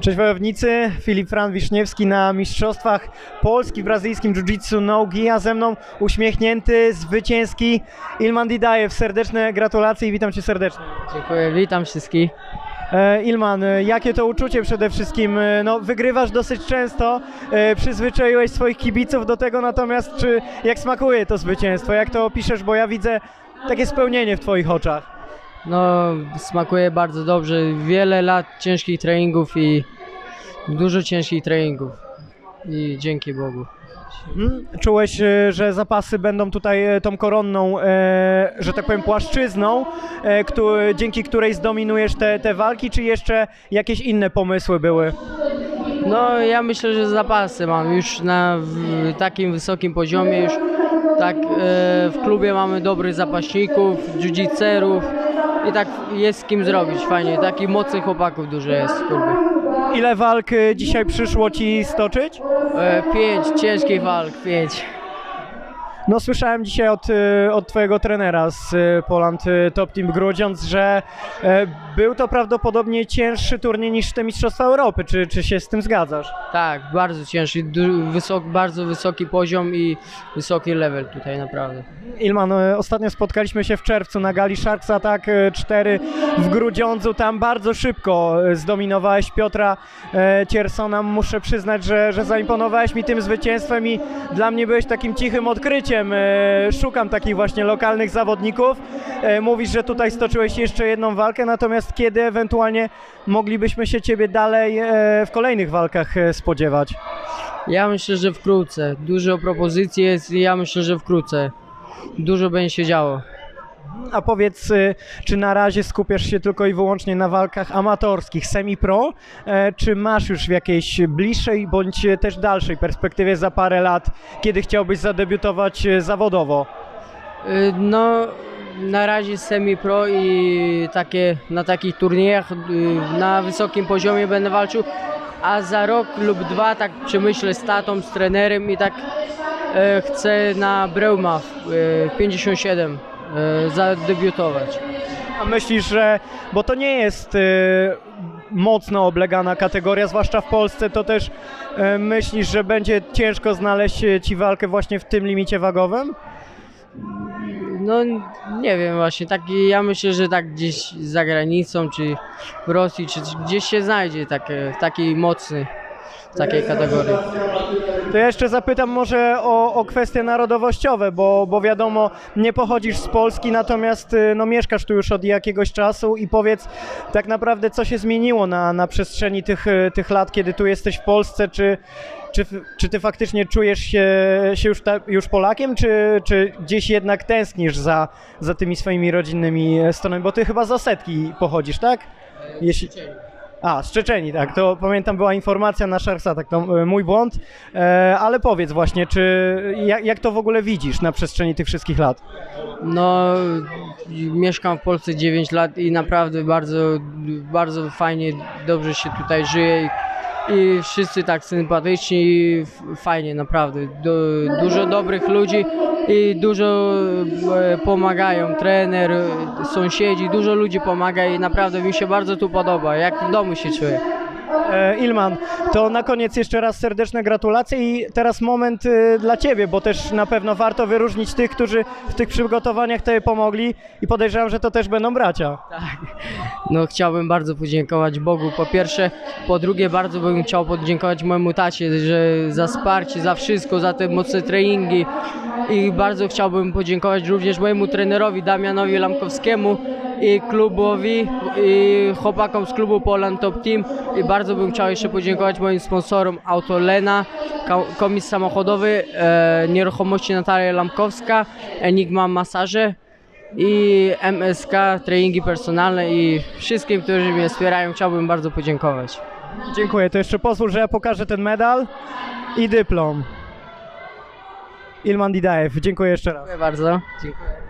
Cześć wojownicy, Filip Fran Wiszniewski na Mistrzostwach Polski w brazylijskim Jiu-Jitsu Nogi, a ze mną uśmiechnięty, zwycięski Ilman Didajew. Serdeczne gratulacje i witam Cię serdecznie. Dziękuję, witam wszystkich. E, Ilman, e, jakie to uczucie przede wszystkim? E, No, wygrywasz dosyć często, przyzwyczaiłeś swoich kibiców do tego, natomiast czy jak smakuje to zwycięstwo? Jak to opiszesz, bo ja widzę takie spełnienie w Twoich oczach. No, smakuje bardzo dobrze. Wiele lat ciężkich treningów i dużo ciężkich treningów. I dzięki Bogu. Mhm. Czułeś, e, że zapasy będą tutaj e, tą koronną, e, że tak powiem, płaszczyzną, e, któ- dzięki której zdominujesz te, te walki, czy jeszcze jakieś inne pomysły były? No, ja myślę, że zapasy mam już na w, takim wysokim poziomie. Już tak e, w klubie mamy dobrych zapaśników, jiu-jitserów i tak jest z kim zrobić fajnie. Takich mocnych chłopaków dużo jest w klubie. Ile walk e, dzisiaj przyszło Ci stoczyć? E, pięć ciężkich walk, pięć. No słyszałem dzisiaj od, e, od twojego trenera z e, Poland e, Top Team Grudziądz, że e, był to prawdopodobnie cięższy turniej niż te Mistrzostwa Europy. Czy, czy się z tym zgadzasz? Tak, bardzo ciężki, du- wysok, bardzo wysoki poziom i wysoki level tutaj naprawdę. Ilman, e, ostatnio spotkaliśmy się w czerwcu na gali Sharks Attack e, 4 w Grudziądzu. Tam bardzo szybko e, zdominowałeś Piotra e, Ciersona. Muszę przyznać, że, że zaimponowałeś mi tym zwycięstwem i dla mnie byłeś takim cichym odkryciem. E, Szukam takich właśnie lokalnych zawodników. E, Mówisz, że tutaj stoczyłeś jeszcze jedną walkę, natomiast kiedy ewentualnie moglibyśmy się ciebie dalej e, w kolejnych walkach spodziewać? Ja myślę, że wkrótce. Dużo propozycji jest i ja myślę, że wkrótce. Dużo będzie się działo. A powiedz, y, czy na razie skupiasz się tylko i wyłącznie na walkach amatorskich, semi-pro, e, czy masz już w jakiejś bliższej bądź też dalszej perspektywie za parę lat, kiedy chciałbyś zadebiutować e, zawodowo? Y, No, na razie semi-pro i takie, na takich turniejach y, na wysokim poziomie będę walczył, a za rok lub dwa tak przemyślę z tatą, z trenerem i tak e, chcę na Breuma e, 57 e, zadebiutować. A myślisz, że, bo to nie jest y, mocno oblegana kategoria, zwłaszcza w Polsce, to też y, myślisz, że będzie ciężko znaleźć e, ci walkę właśnie w tym limicie wagowym? No nie wiem właśnie, taki, ja myślę, że tak gdzieś za granicą, czy w Rosji, czy gdzieś się znajdzie takie, taki mocny takiej kategorii. To ja jeszcze zapytam może o, o kwestie narodowościowe, bo, bo wiadomo, nie pochodzisz z Polski, natomiast y, no, mieszkasz tu już od jakiegoś czasu i powiedz tak naprawdę, co się zmieniło na, na przestrzeni tych, y, tych lat, kiedy tu jesteś w Polsce, czy, czy, czy ty faktycznie czujesz się, się już, ta, już Polakiem, czy, czy gdzieś jednak tęsknisz za, za tymi swoimi rodzinnymi e, stronami, bo ty chyba z Osetki pochodzisz, tak? Jeśli... A, z Czeczeni, tak. To pamiętam, była informacja na Sharksa, tak, to e, mój błąd. E, ale powiedz właśnie, czy jak, jak to w ogóle widzisz na przestrzeni tych wszystkich lat? No, mieszkam w Polsce 9 lat i naprawdę bardzo, bardzo fajnie, dobrze się tutaj żyje i, wszyscy tak sympatyczni i fajnie naprawdę. Du, dużo dobrych ludzi i dużo e, pomagają, trener, sąsiedzi, dużo ludzi pomaga i naprawdę mi się bardzo tu podoba, jak w domu się czuję. E, Ilman, to na koniec jeszcze raz serdeczne gratulacje i teraz moment e, dla Ciebie, bo też na pewno warto wyróżnić tych, którzy w tych przygotowaniach Tobie pomogli i podejrzewam, że to też będą bracia. No chciałbym bardzo podziękować Bogu. Po pierwsze, po drugie bardzo bym chciał podziękować mojemu tacie, że za wsparcie, za wszystko, za te mocne treningi. I bardzo chciałbym podziękować również mojemu trenerowi Damianowi Lamkowskiemu i klubowi i chłopakom z klubu Poland Top Team i bardzo bym chciał jeszcze podziękować moim sponsorom Autolena, komis samochodowy, e, nieruchomości Natalia Lamkowska, Enigma Masaże i MSK, treningi personalne i wszystkim, którzy mnie wspierają, chciałbym bardzo podziękować. Dziękuję. To jeszcze pozwól, że ja pokażę ten medal i dyplom. Ilman Didajew, dziękuję jeszcze raz. Dziękuję bardzo. Dziękuję.